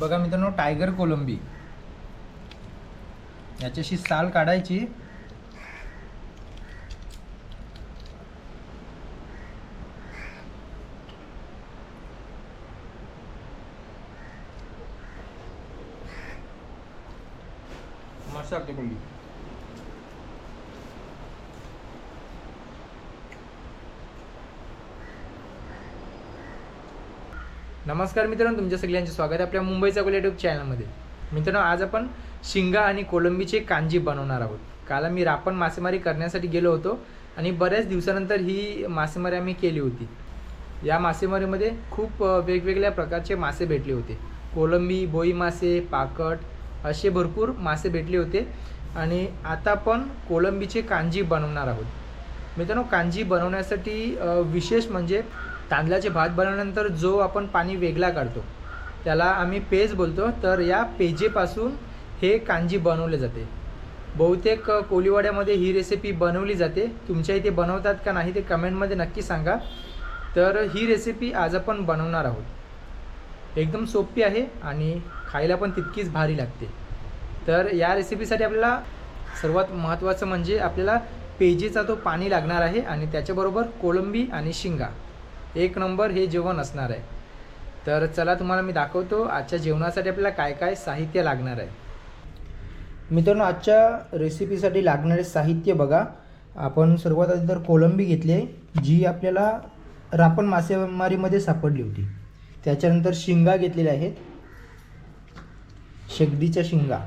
बघा मित्रांनो टायगर कोलंबी. याच्याशी साल काढायची. मस्त लागते कोलंबी. नमस्कार मित्रांनो तुमच्या सगळ्यांचे स्वागत आहे आपल्या मुंबईचा कोल युट्यूब चॅनलमध्ये मित्रांनो आज आपण शिंगा आणि कोलंबीचे कांजी बनवणार आहोत. काल मी रापण मासेमारी करण्यासाठी गेलो होतो आणि बऱ्याच दिवसानंतर ही मासेमारी आम्ही केली होती. या मासेमारीमध्ये खूप वेगवेगळ्या प्रकारचे मासे भेटले होते. कोलंबी बोई मासे पाकट असे भरपूर मासे भेटले होते आणि आता आपण कोलंबीचे कांजी बनवणार आहोत. मित्रांनो कांजी बनवण्यासाठी विशेष म्हणजे तांदळाचे भात बनवल्यानंतर जो आपण पाणी वेगळा काढतो त्याला आम्ही पेज बोलतो. तर या पेजेपासून हे कांजी बनवले जाते. बहुतेक कोलीवाड्यामध्ये ही रेसिपी बनवली जाते. तुमच्या इथे बनवतात का नाही ते कमेंटमध्ये नक्की सांगा. तर ही रेसिपी आज आपण बनवणार आहोत. एकदम सोपी आहे आणि खायला पण तितकीच भारी लागते. तर या रेसिपीसाठी आपल्याला सर्वात महत्त्वाचं म्हणजे आपल्याला पेजेचा तो पाणी लागणार आहे आणि त्याच्याबरोबर कोळंबी आणि शिंगा. एक नंबर हे जेवण असणार आहे. तर चला तुम्हाला मी दाखवतो आजच्या जेवणासाठी आपल्याला काय काय साहित्य लागणार आहे. मित्रांनो आजच्या रेसिपीसाठी लागणारे साहित्य बघा. आपण सर्वात आधी तर कोलंबी घेतली आहे जी आपल्याला रापण मासेमारीमध्ये सापडली होती. त्याच्यानंतर शिंगा घेतलेल्या आहेत. शेगडीच्या शिंगा.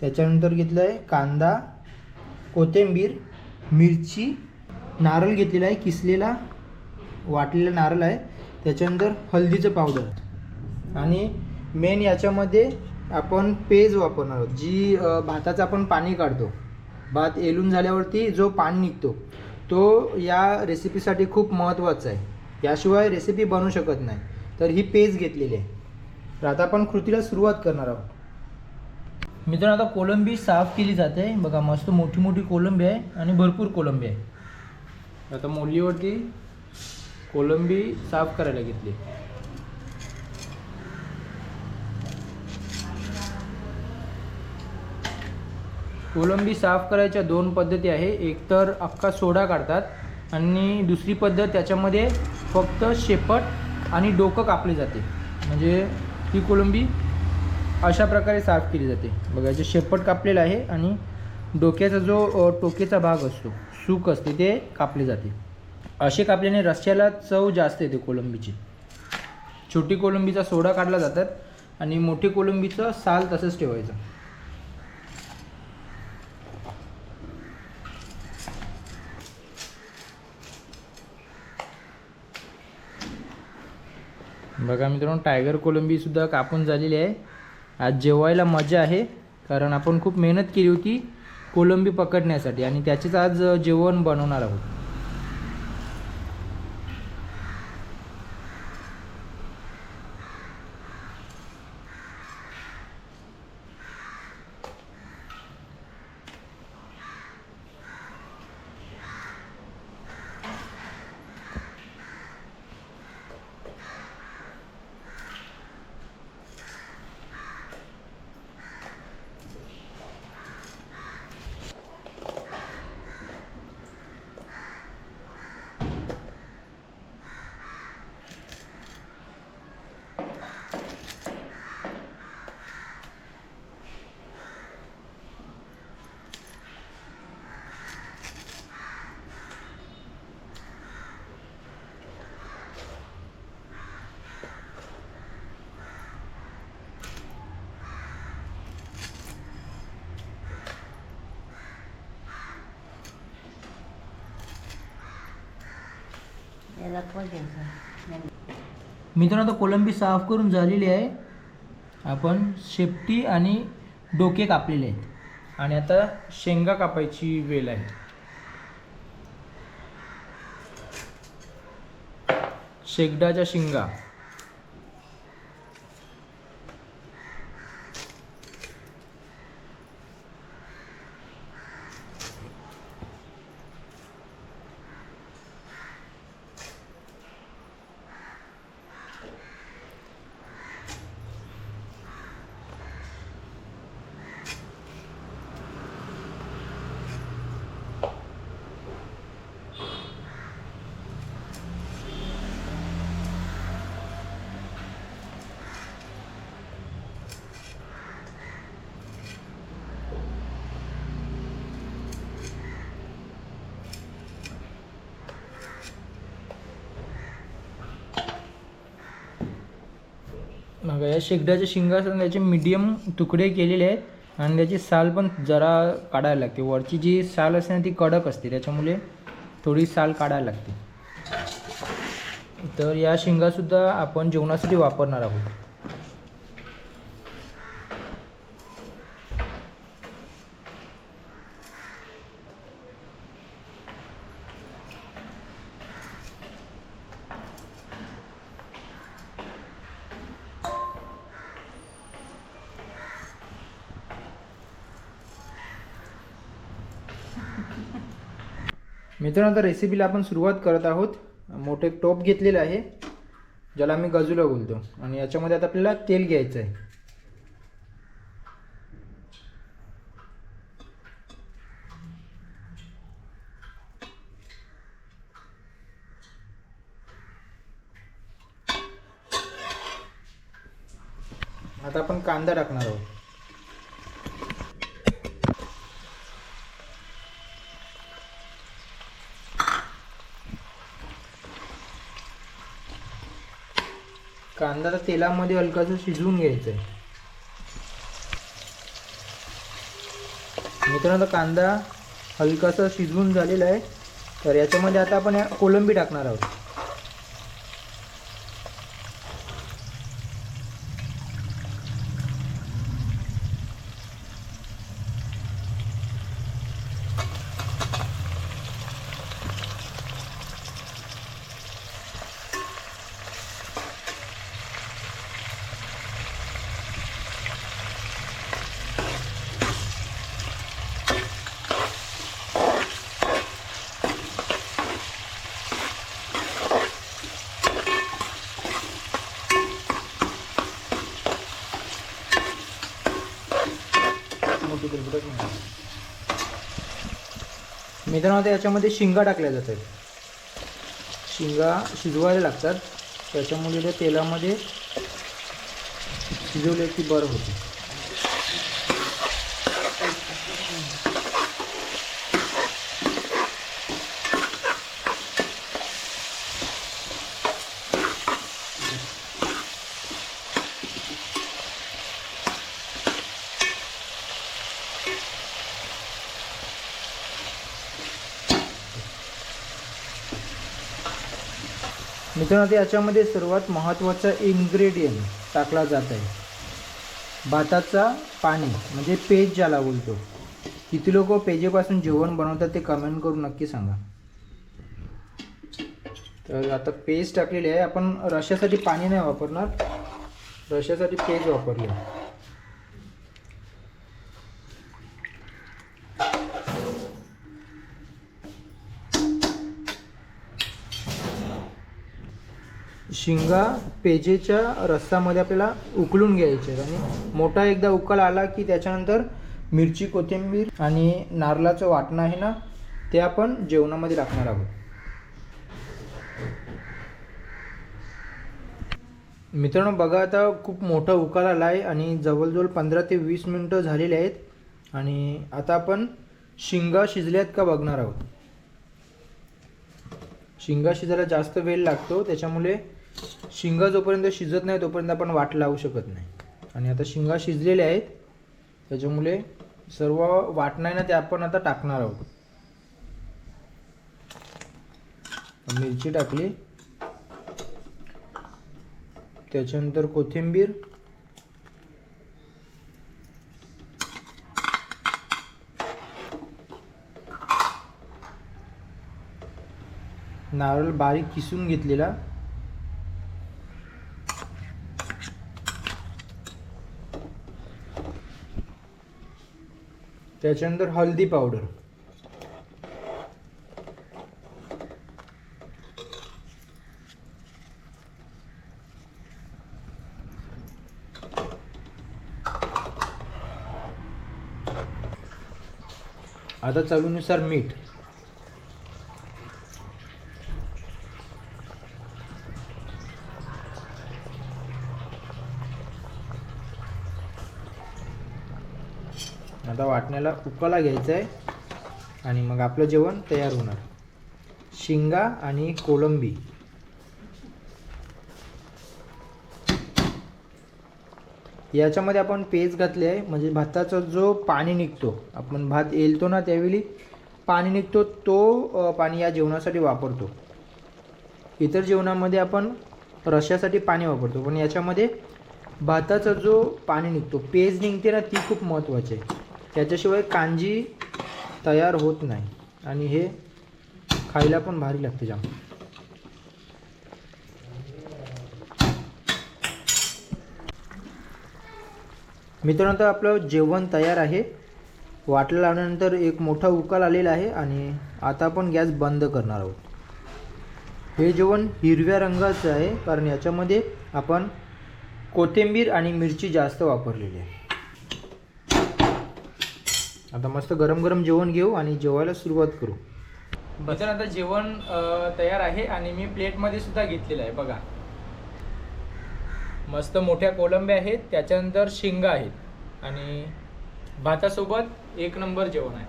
त्याच्यानंतर घेतलं आहे कांदा कोथिंबीर मिरची नारळ घेतलेला आहे किसलेला वाटलेला नारळ आहे. त्याच्यानंतर हळदीचं पावडर आणि मेन याच्यामध्ये आपण पेज वापरणार आहोत. जी भाताचं आपण पाणी काढतो. भात येलून झाल्यावरती जो पाणी निघतो तो या रेसिपीसाठी खूप महत्त्वाचा आहे. याशिवाय रेसिपी बनू शकत नाही. तर ही पेज घेतलेली आहे. तर आता आपण कृतीला सुरुवात करणार आहोत. मित्रांनो आता कोलंबी साफ केली जाते. बघा मस्त मोठी मोठी कोलंबी आहे आणि भरपूर कोलंबी आहे. आता मोलीवरती कोलंबी साफ करायला घेतली. कोलंबी साफ करायच्या दोन पद्धती आहे. एक तर अख्खा सोडा काढतात आणि दुसरी पद्धत त्याच्यामध्ये फक्त शेपट आणि डोकं कापले जाते. म्हणजे ती कोलंबी अशा प्रकारे साफ केली जाते. बघा शेपट कापलेलं आहे आणि डोक्याचा जो टोकेचा भाग असतो सूक असते ते कापले जाते. असे कापल्याने रश्याला चव जास्त येते कोलंबीची. छोटी कोलंबीचा सोडा काढला जातात आणि मोठी कोलंबीचं साल तसंच ठेवायचं. बघा मित्रांनो टायगर कोलंबी सुद्धा कापून झालेली आहे. आज जेवायला मजा आहे कारण आपण खूप मेहनत केली होती कोलंबी पकडण्यासाठी आणि त्याचेच आज जेवण बनवणार आहोत. याला पण घ्यायचं मित्रांनो आता कोलंबी साफ करून झालेली आहे. आपण शेपटी आणि डोके कापलेले आहेत. आणि आता शेंगा कापायची वेळ आहे. शेगडाच्या शेंगा. बघा या शेगड्याच्या शिंगासन त्याचे मीडियम तुकडे केलेले आहेत आणि त्याची साल पण जरा काढायला लागते. वरची जी साल असते ना ती कडक असते. त्याच्यामुळे थोडी साल काढायला लागते. तर या शेंगासुद्धा आपण जेवणासाठी वापरणार आहोत. मित्रांनो आता रेसिपीला आपण सुरुवात करत आहोत. मोठे टोप घेतलेलं आहे ज्याला आम्ही गजूला बोलतो. आणि याच्यामध्ये आता आपल्याला तेल घ्यायचं आहे आता आपण कांदा टाकणार आहोत. कांदा तर तेलामध्ये हलकासं शिजवून घ्यायचं आहे मित्रांनो आता कांदा हलकासा शिजवून झालेला आहे. तर याच्यामध्ये आता आपण कोलंबी टाकणार आहोत मोठी तेलकटच नाही. मित्रांनो आता याच्यामध्ये शिंगा टाकल्या जातात. शिंगा शिजवायला लागतात. त्याच्यामुळे त्या तेलामध्ये शिजवले की बरं होते. आता याच्यामध्ये सर्वात महत्त्वाचा इन्ग्रेडियंट टाकला जात आहे. भाताचा पाणी म्हणजे पेज ज्याला बोलतो. किती लोक पेजेपासून जेवण बनवतात ते कमेंट करून नक्की सांगा. तर आता पेज टाकलेली आहे. आपण रशासाठी पाणी नाही वापरणार. रशासाठी पेज वापरले शिंगा पेजेच्या रस्सामध्ये आपल्याला उकळून घ्यायचे आहेत. आणि मोठा एकदा उकळ आला की त्याच्यानंतर मिरची कोथिंबीर आणि नारळाचं वाटणं आहे ना ते आपण जेवणामध्ये टाकणार आहोत. मित्रांनो बघा आता खूप मोठा उकाल आला आहे आणि जवळजवळ पंधरा ते वीस मिनटं झालेले आहेत. आणि आता आपण शिंगा शिजल्यात का बघणार आहोत? शिंगा शिजायला जास्त वेळ लागतो त्याच्यामुळे शिंगा जोपर्यंत शिजत नाही तोपर्यंत आपण वाट लावू शकत नाही. आणि आता शिंगा शिजलेल्या आहेत. त्याच्यामुळे सर्व वाटणं ना ते आपण आता टाकणार आहोत. मिरची टाकली. त्याच्यानंतर कोथिंबीर. नारळ बारीक किसून घेतलेला. त्याच्यानंतर हळदी पावडर. आता चवीनुसार मीठ. आता वाटण्याला उकळा घ्यायचा आहे. आणि मग आपलं जेवण तयार होणार. शिंगा आणि कोळंबी याच्यामध्ये आपण पेज घातले आहे. म्हणजे भाताचा जो पाणी निघतो आपण भात येलतो ना त्यावेळी पाणी निघतो तो पाणी या जेवणासाठी वापरतो. इतर जेवणामध्ये आपण रश्यासाठी पाणी वापरतो. पण याच्यामध्ये भाताचा जो पाणी निघतो पेज निघते ना ती खूप महत्त्वाची आहे. त्याच्याशिवाय कांजी तयार होत नाही. आणि हे खायला पण भारी लागते जाम. मित्रांनो तर आपलं जेवण तयार आहे. वाटलं लावल्यानंतर एक मोठा उकाल आलेला आहे आणि आता आपण गॅस बंद करणार आहोत. हे जेवण हिरव्या रंगाचं आहे कारण याच्यामध्ये आपण कोथिंबीर आणि मिरची जास्त वापरलेली आहे. आता मस्त गरम गरम जेवण घेऊ आणि जेवायला सुरुवात करू. बस. आता जेवण तयार आहे आणि मी प्लेटमध्ये सुद्धा घेतलेलं आहे बघा. मस्त मोठ्या कोलंब्या आहेत त्याच्यानंतर शिंगा आहेत आणि भातासोबत एक नंबर जेवण आहे.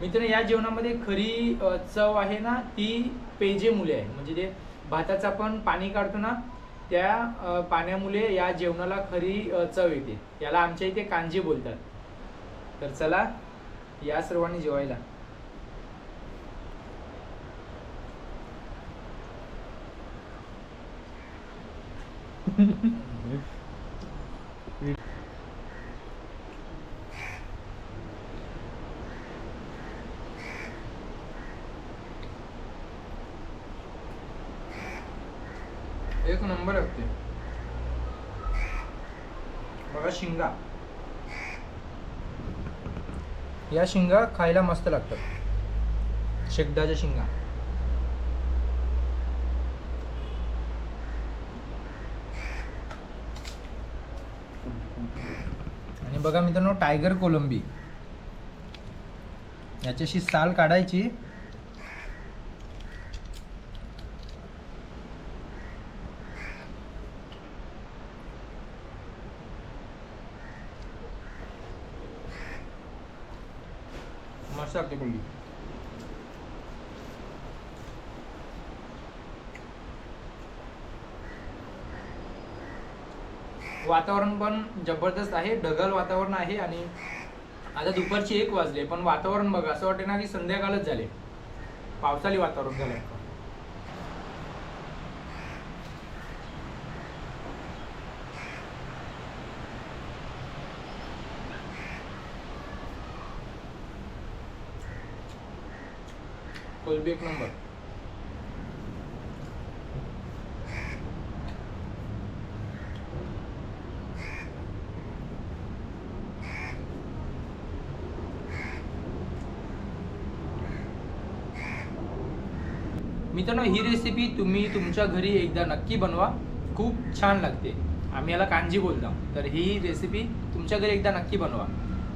मित्रांनो या जेवणामध्ये खरी चव आहे ना ती पेजे मुले आहे. म्हणजे जे भाताचं आपण पाणी काढतो ना त्या पाण्यामुळे या जेवणाला खरी चव येते. याला आमच्या इथे कांजी बोलतात. तर चला या सर्वांनी जेवायला. एक नंबर लागते बघा शिंगा. या शिंगा खायला मस्त लागतात. शेगडाच्या शिंगा. आणि बघा मित्रांनो टायगर कोलंबी. याच्याशी साल काढायची. मस्त लागते वातावरण पण जबरदस्त आहे ढगाळ वातावरण आहे आणि आता दुपारची एक वाजले पण वातावरण बघा असं वाटते ना की संध्याकाळच झाले. पावसाळी वातावरण झालं कोलबी एक नंबर. मित्रांनो ही रेसिपी तुम्ही तुमच्या घरी एकदा नक्की बनवा. खूप छान लागते. आम्ही याला कांजी बोलतो तर ही रेसिपी तुमच्या घरी एकदा नक्की बनवा.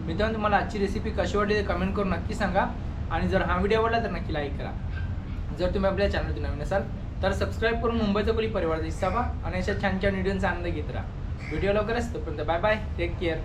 मित्रांनो तुम्हाला आजची रेसिपी कशी वाटली ते कमेंट करून नक्की सांगा. आणि जर हा व्हिडिओ आवडला तर नक्की लाईक करा. जर तुम्ही आपल्या चॅनलवरती नवीन असाल तर सबस्क्राईब करून मुंबईचा कोली परिवाराचा हिस्सा व्हा आणि अशा छान छान व्हिडिओचा आनंद घेत राहा. व्हिडिओ लवकरच तोपर्यंत बाय बाय टेक केअर